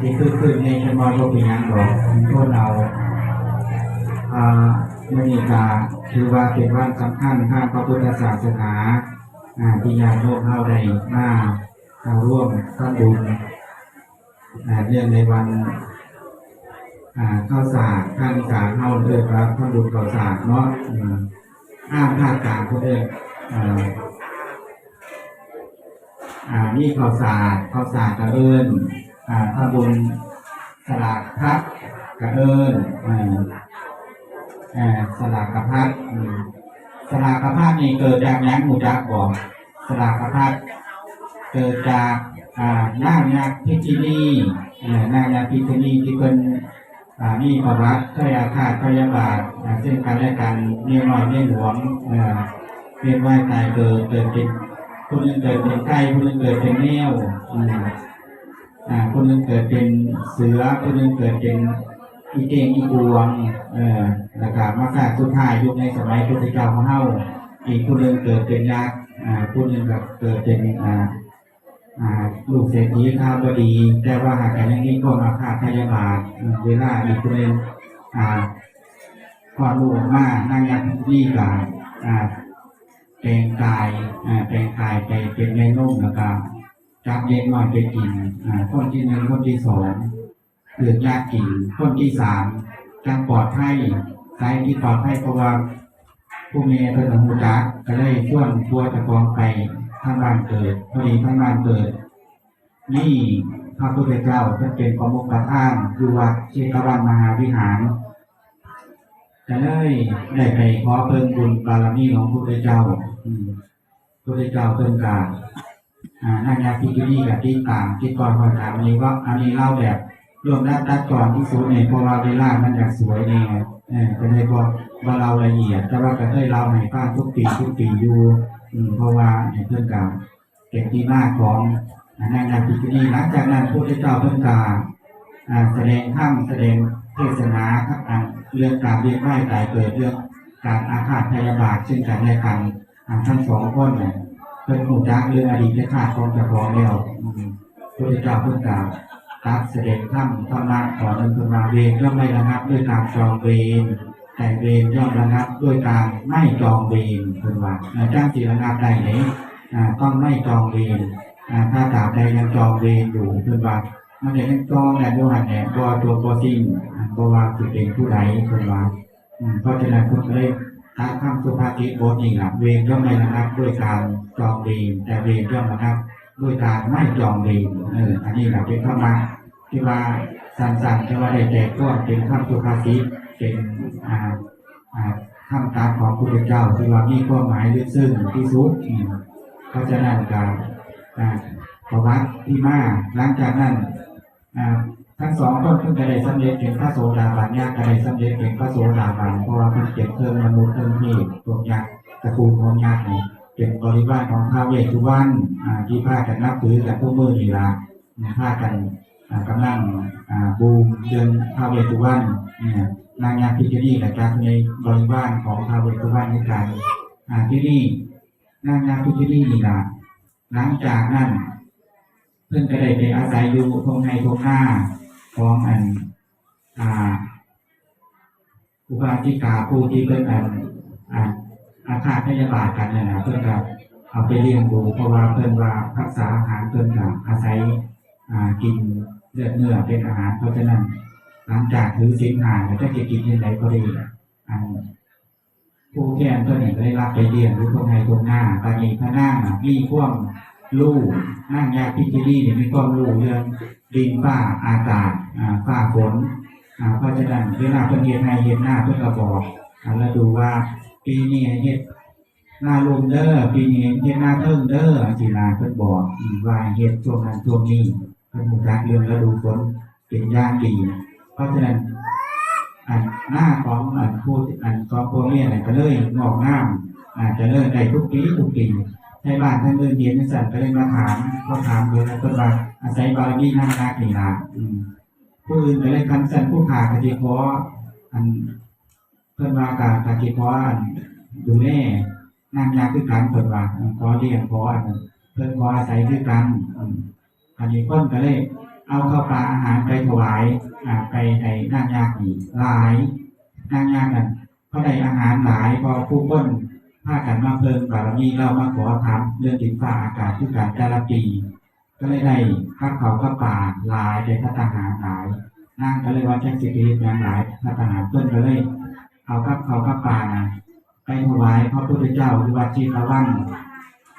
ที่คือคือในชนบทก็เป็นอย่างหรอกพวกเราอ่ามื่อนี้กาถือว่าเป็นวันสำคัญทางพระพุทธศาสนาอ่าที่ญาติโยมเข้าได้มาเข้าร่วมทำบุญอ่าเรื่องในวันอ่าข้าวสารข้าวสารเข้าเลยครับทำบุญข้าวสารเนาะอืมห้ามพลาดการพวกเองอ่าอ่ามีข้าวสารข้าวสารกระเอิญ อ่าถ้าบุญสลากพัดกระเอิญอ่าอ่าสลากกระพัดสลากกระพัดนี่เกิดจากยังหมูจักบอกสลากกระพัดเกิดจากอ่านางนาพิจินีอ่านางนาพิจินีที่เป็นอ่ามีประวัติเคยอาฆาตพยาบาทอ่าซึ่งกันและกันเมียน้อยเมียหลวงอ่าเวียนว่าตายเกิดเกิดเป็นคนหนึงเกิดเป็นไก่คนหนึงเกิดเป็นแมวอือ คนหนึงเกิดเป็นเสือคนหนึงเกิดเป็นอีเกงอีกวงเออนะครับมาสร้างสุดท้ายยุคในสมัยพุทธเจ้าของเฮาอีกคนหนึงเกิดเป็นยักษ์อ่าคนหนึงก็เกิดเป็นอ่าอ่าลูกเศรษฐีข้าวก็ดี แต่ว่าหากแต่ยังนี้ก็มาฆ่าพยาบาทเวลาอีกคนหนึงอ่าความรู้ออกมานั่งยักษ์นี่กับอ่าแปลงกายอ่าแปลงกายไปเป็นแม่นุ่มแล้วก็ จับเย็นหน่อยไปกินอ่าคนที่หนึ่งคนที่สองเกิดยากกินคนที่สามจังปลอดภัยสายที่ปลอดภัยเพราะว่าผู้เมียเพิ่นของหูจักก็เลยชวนทัวตะกองไปท่านบ้านเกิดพอดีท่านบ้านเกิด นี่พระพุทธเจ้าท่านเป็นประมุขประธานอยู่วัดเชตวันมหาวิหารจะได้ได้ไปขอเพิ่มบุญบารมีของพระพุทธเจ้าพระพุทธเจ้าเพิ่มกาอ่า นางยาพิจุนีกับที่ต่างที่ก่อนคอถามอันนี้ว่าอันนี้เล่าแบบรวมด้านตัดก่อนที่สุดเนี่ยเพราะว่าเวลามันอยากสวยเนี่ยเออก็เลยบอกว่าเราละเอียด แต่ว่าก็เคยเล่าให้ฟังทุกปีทุกปีอยู่อืมเพราะว่าเนี่ยเพิ่มกาเก็บที่มากของนางยาพิจุนีหลังจากนั้นพระพุทธเจ้าเพิ่มกาอ่าแสดงธรรมแสดงเทศนาครับอ่าเรื่องการเรียนไหวตายเกิดเรื่องการอาฆาตพยาบาทซึ่งกันและกันทั้งสองคนเนี่ย เป็นหูจักเรื่องอดีตชาติของเจ้าของแล้วอืมพระพุทธเจ้าเพิ่งกล่าวตัดแสดงธรรมธรรมะขอเดินพมาเวรย่อมไม่ระงับด้วยการจองเวรแต่เวรย่อมระงับด้วยการไม่จองเวรเป็นว่าอ่าจ้างสีระงับได้ไหนอ่าต้องไม่จองเวรอ่าถ้าตราบใดยังจองเวรอยู่เป็นว่ามันจะเป็นกองแหละด้วยหันแหละตัวตัวตัวจริงอ่าเพราะว่าจะเป็นผู้ใดคนว่าอืมเพราะฉะนั้นคุณเลย ตามคำสุภาษิตบทนี้ละเวรย่อมไม่ระงับด้วยการจองเวรแต่เวรย่อมระงับด้วยการไม่จองเวรเอออันนี้แหละเป็นธรรมะที่ว่าสั้นๆที่ว่าได้แจกก็เป็นคำสุภาษิตเป็นอ่าอ่าคำตามของพระพุทธเจ้าที่ว่ามีความหมายลึกซึ้งที่สุดเพราะฉะนั้นการอ่าประวัติที่มาหลังจากนั้นอ่า ทั้งสองคนเพิ่งจะได้สำเร็จเป็นพระโสดาบันยากก็ได้สำเร็จเป็นพระโสดาบันเพราะว่าเพิ่งเก็บเครื่องมนุษย์เครื่องเทพพวกยักตระกูลของยักษ์นี่เป็นบริวารของท้าวเวสสุวรรณอ่าที่พากันนับถือกับผู้มือนี่ละพากันอ่ากำลังอาบูมเดินท้าวเวสสุวรรณเนี่ยนางยาพิจนีและจักในบริวารของท้าวเวสสุวรรณในการอาที่นี่นางยาพิจนีนี่ละหลังจากนั้นเพิ่งก็ได้ไปอาศัยอยู่ตรงในตรงหน้า ของอันอ่าอุปาจิกาผู้ที่เพิ่นอันอ่าอาฆาตพยาบาทกันนั่นนะเพิ่นก็เอาไปเลี้ยงดูเพราะว่าเพิ่นว่ารักษาอาหารเพิ่นก็อาศัยอ่ากินเลือดเนื้อเป็นอาหารเพราะฉะนั้นหลังจากถือศีลหาแล้วจะกินยังไงก็ดีอันผู้แก่นตัวนี้ก็ได้รับไปเลี้ยงหรือตรงในตรงหน้าตอนนี้พระนางน่ะมีควา มรู้นั่งยาพิจิรีเนี่ยมีความรู้เรื่องดินฟ้าอากาศอ่าฟ้าฝนอ่าเพราะฉะนั้นเวลาเพิ่นเฮ็ดให้เฮ็ดหน้าเพิ่นก็บอกอ่าแล้วดูว่าปีนี้เฮ็ดหน้าลมเด้อปีนี้เฮ็ดหน้าเทิงเด้อสิลาเพิ่นบอกอืมว่าเฮ็ดช่วงนั้นช่วงนี้เพิ่นรู้จักเรื่องฤดูฝนเป็นอย่างดี เพราะฉะนั้นอันหน้าของอันผู้อันของพวกนี้อะไรก็เลยงอกงามอาจจะเลิกได้ทุกปีทุกปี ในบ้านท่านเดินเย็นนัสัตว์ก็เลยมาถามก็ถามเลยแล้วก็ว่าอาศัยบารมีนั่งนักนี่ลาผู้อื่นก็เลยคันสันผู้ขากติขออันเพื่อนว่ากากติขออันดูแลนั่งยาคือกันเพื่อนว่าขอเลียงขออันเพื่อนขออาศัยคือกันอันนี้เพื่นก็เลย เอาข้าวปลาอาหารไปถวายไปให้นางยากอีกหลายนางยากนั่นเขาได้อาหารหลายพอผู้คน พากันมาเพิ่มบารมีเรามาขอทำเรื่องดินฟ้าอากาศที่การแต่ละปี ก็เลยได้ข้าเขาข้าป่าลายได้พัฒหารหลายนางก็เลยว่าแจ้งสิทธิ์ย่างหลายพัฒหารเพิ่นก็เลยเอาข้าเขาข้าป่านะไปถวายพระพุทธเจ้าที่วัดชีตะวัน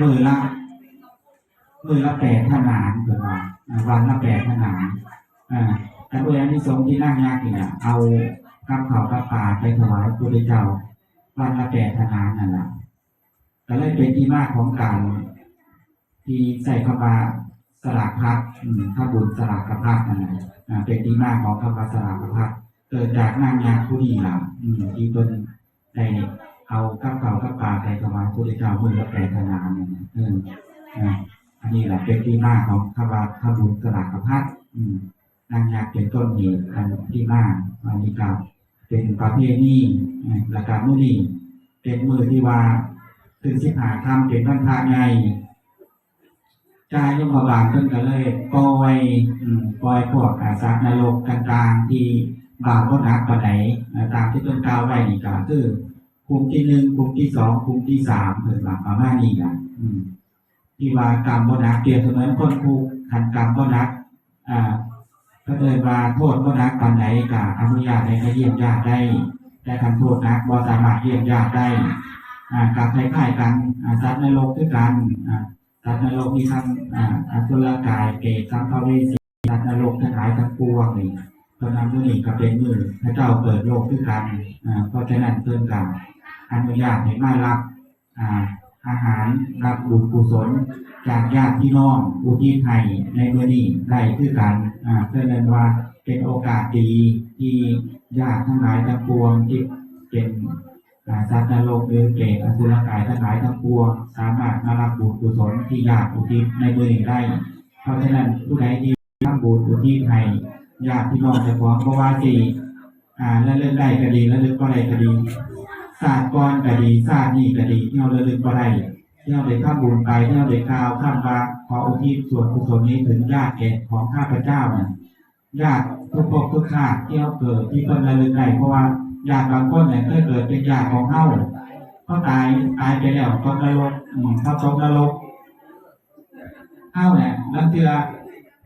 มือละมือละแปดขนานเกิดว่าวันละแปดขนานอ่าแต่ด้วยอันที่สงที่นั่งยากเนี่ยเอากับเขาวกับป่าไปถวายพระพุทธเจ้า วันละแปดขนานนั่นแหละก็เลยเป็นที่มาของการ ที่ใส่คำว่าสลากพัดอืมถ้าบุญสลากพัดนั่นแหละอ่าเป็นที่มาของคำว่าสลากพัดเกิดจากนั่งยากผู้นี้ล่ะที่ตนได้เอากับเขาวกับป่าไปถวายพระพุทธเจ้ามือละแปดขนานนั่นน่ะเอออันนี้แหละเป็นที่มาของคำว่าขบุญสลากพัดนางยาเป็นต้นเหตุอันที่มาอันนี้ก็ เป็นประเพณีอืมและการมือดีเป็นมือที่ว่าถึงสิบหาคำเป็นวันพระใหญ่จายมบาลเพิ่นก็เลยปล่อยปล่อยพวกอาสานรกต่างๆ ที่บาปก็นักปาไหนอ่าตามที่เพิ่นกาวไว้นี่ก็คือกลุ่มที่หนึ่งกลุ่มที่สองกลุ่มที่สามเพิ่นว่าประมาณนี้กันอืมที่ว่ากรรมบ่หนักเปรียบเสมือนคนคุกขันกรรมบ่หนักอ่า ถ้าเกิดว่าโทษบ่หนักปานไหนก็อนุญาตให้เยี่ยมญาติได้ แต่คันโทษนักบ่สามารถเยี่ยมญาติได้อ่ากับคล้ายๆกันอ่าสัตว์ในโลกคือกันอ่าสัตว์ในโลกมีทั้งอ่าอสุรกายเปรตสัมภเวสีสัตว์ในโลกทั้งหลายทั้งปวงนี่ตอนนั้นมื้อนี้ก็เป็นมือพระเจ้าเปิดโลกคือกันเพราะฉะนั้นเพิ่นกันอนุญาตให้มารับ อาหารรับบุญกุศล จากญาติพี่น้องอุทิศให้ในเมื่อนี้ได้คือกันอ่าเพื่อเรียนว่าเป็นโอกาสดีที่ญาติทั้งหลายทั้งปวงที่เป็นอ่าสัตว์นรกหรือเปรตอสุรกายทั้งหลายทั้งปวง สามารถมารับบุญกุศลที่ญาติอุทิศในเมื่อนี้ได้ เพราะฉะนั้นผู้ใดที่ทำบุญอุทิศให้ญาติพี่น้องจะฟ้าของเพราะว่าสี่อ่าแล้วเล่นได้ก็ดีแล้วลึกก็ได้ก็ดี ศาสตร์ก้อนก็ดีศาสตร์นี่ก็ดีที่เราเล่นก็ได้ที่เราได้ข้ามบุญไปที่เราได้กล่าวข้ามว่าขออุทิศส่วนกุศลนี้ถึงญาติแก่ของข้าพเจ้าเนี่ยญาติทุกภพทุกชาติที่เราเกิดที่เพิ่นระลึกได้เพราะว่าญาติบางคนเนี่ยเคยเกิดเป็นญาติของเฮาเขาตายตายไปแล้วตกนรกเขาตกนรกเฮาเนี่ยนั่นคือ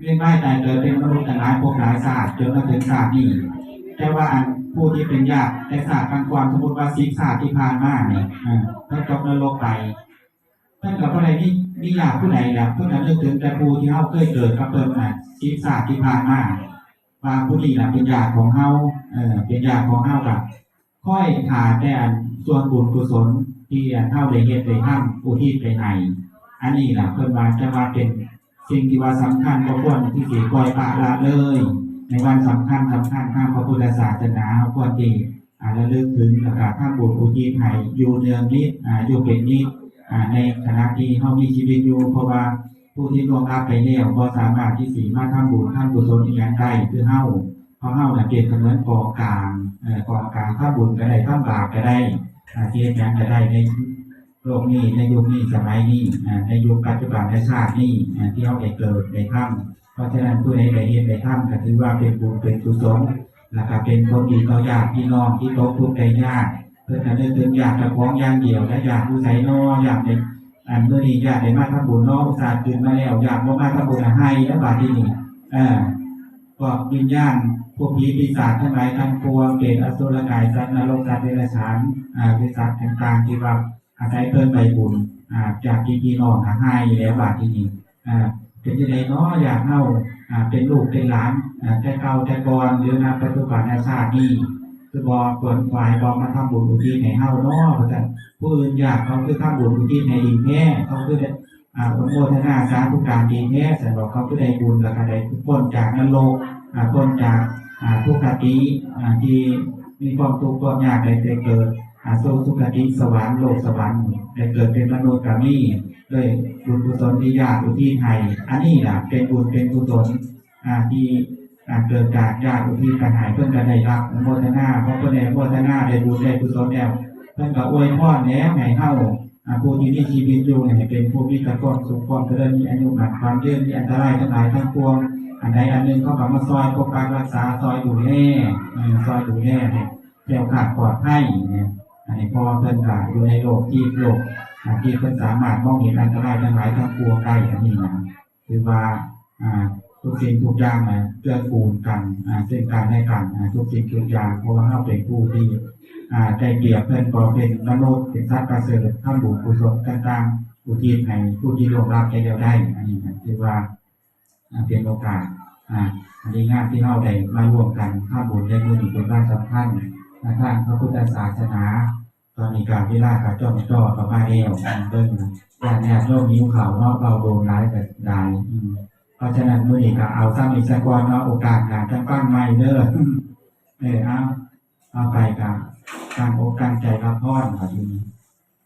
เรียนได้แต่เกิดเป็นมนุษย์แต่หลายภพหลายชาติจนมาถึงชาตินี้แต่ว่าอัน ผู้ที่เป็นญาติในศาสตร์บางความสมมติว่าสิบชาสติที่ผ่านมาเนี่ยอ่าเขาตกนรกไปท่านกับอะไรนี่นี่อยาผู้ใดอยากผู้นั้นนึกถึงแต่ผู้ที่เฮาเคยเกิดกับเพิ่นน่ะชีพศาสตร์ที่ผ่านมาว่าผู้นี้น่ะเป็นญาติของเฮาเออเป็นญาติของเฮากับค่อยหาแต่ส่วนบุญกุศลที่อันเฮาได้เฮ็ดได้ทำอุทิศไปให้อันนี้ล่ะเพิ่นว่าจะว่าเป็นสิ่งที่ว่าสำคัญบ่ควรที่สิปล่อยปละละเลย ในวันสำคัญสำคัญทางพระพุทธศาสนาเฮาควรที่อ่าระลึกถึงแล้วก็ทำบุญอุทิศให้อยู่เนืองนิดอาอยู่เป็นนิดในขณะที่เขามีชีวิตอยู่เพราะว่าผู้ที่ล่วงลับไปแล้วก็สามารถที่สีมาทำบุญทำกุศลอีกอย่างได้คือเฮาเพราะเฮาน่ะเปรียบเสมือนกองกลางกองกลางทำบุญก็ได้ทำบาปก็ได้อ่าที่อย่างนั้นก็ได้ในโลกนี้ในยุคนี้สมัยนี้ในยุคปัจจุบันในชาตินี้ที่เขาได้เกิดได้ทำ เพราะฉะนั้นผู้ใดได้เฮ็ดได้ทำก็ถือว่าเป็นบุญเป็นกุศลแล้วก็เป็นคนดีต่อญาติพี่น้องที่ตกทุกข์ได้ยากเพื่อจะนึกถึงอยากจะพ้องย่างเดียวและอยากผู้ใส่นออยากเด็กอันเมื่อนี้อยากได้มากทำบุญเนออุตส่าห์ตื่นมาแล้วอยากบ่มากทำบุญให้แล้วบาดที่นี่เอ่าก็วิญญาณพวกผีปีศาจทั้งหลายทั้งปวงเกศอสุรกายสัตว์นรกสัตว์เดรัจฉานอ่าปีศาจต่างๆที่ว่าอาศัยเพิ่นไปบุญอ่าจากพี่พี่น้องหาให้แล้วบาดที่นี่อ่า เป็นยังไงเนาะอยากเฮาอ่าเป็นลูกเป็นหลานแต่เก่าแต่ก่อนหรือณปัจจุบันในชาตินี้คือบอกเปิดฝ่ายบอกมาทำบุญอุทิศให้เฮาเนาะเพราะฉะนั้นผู้อื่นอยากเขาคือทำบุญอุทิศให้ดีแท้เขาคืออ่าอนุโมทนาสาธุการดีแท้แสดงว่าเขาคือได้บุญแล้วก็ได้พ้นจากนรกอ่าพ้นจากอ่าทุกขติอ่าที่มีความทุกข์ความยากได้ได้เกิด อาสู่สุขติสวรรค์โลกสวรรค์ได้เกิดเป็นมนุษย์กับนี่เลยบุญกุศลที่ญาติอุทิศให้อันนี้ล่ะเป็นบุญเป็นกุศลที่เกิดจากญาติอุทิศกันหายเพื่อนกันได้รับโมทนาเพราะเพื่อนได้อนุโมทนาได้บุญได้กุศลแล้วเพื่อนก็อวยพรแล้วให้เข้าผู้ที่มีชีวิตอยู่ให้เป็นผู้มีกระก้อนสุขความเจริญมีอายุหนักความยืนมีอันตรายทั้งหลายทั้งปวงอันใดอันหนึ่งเขาก็มาซอยปกปักรักษาซอยดูแลเออซอยดูแลเนี่ยแก้วขาดปลอดภัยเนี่ย อันนี้พอเพิ่นก็อยู่ในโลกที่โลกอ่าที่เพิ่นสามารถมองเห็นอันตรายทั้งหลายทั้งปวงได้อันนี้นะคือว่าทุกสิ่งทุกอย่างนะเกื้อกูลกันอ่าซึ่งการให้กันทุกสิ่งทุกอย่างเพราะว่าเราเป็นผู้ที่ได้เปรียบเพื่อนก็เป็นมนุษย์เป็นสัตว์ประเสริฐทำบุญกุศลต่างๆผู้ที่ให้ผู้ที่รวมรับใจเดียวได้อันนี้นะคือว่าเป็นโอกาสอันนี้งานที่เราได้มาร่วมกันทำบุญในมือนี้เป็นบ้านสำคัญ ทางพระพุทธศาสนาก็มีการพิลาการจ้องจ่อประมาเดียวอันเบิ้งญาติญาติโยมนิ้วเขาเนาะเราโดนร้ายแต่ใดเพราะฉะนั้นมื่อนี้ก็เอาซ้ำอีกสักวันเนาะโอกาสหนาจะปั้นใหม่เด้อเออเอาเอาไปกับตั้งอกตั้งใจรับพรครับทีนี้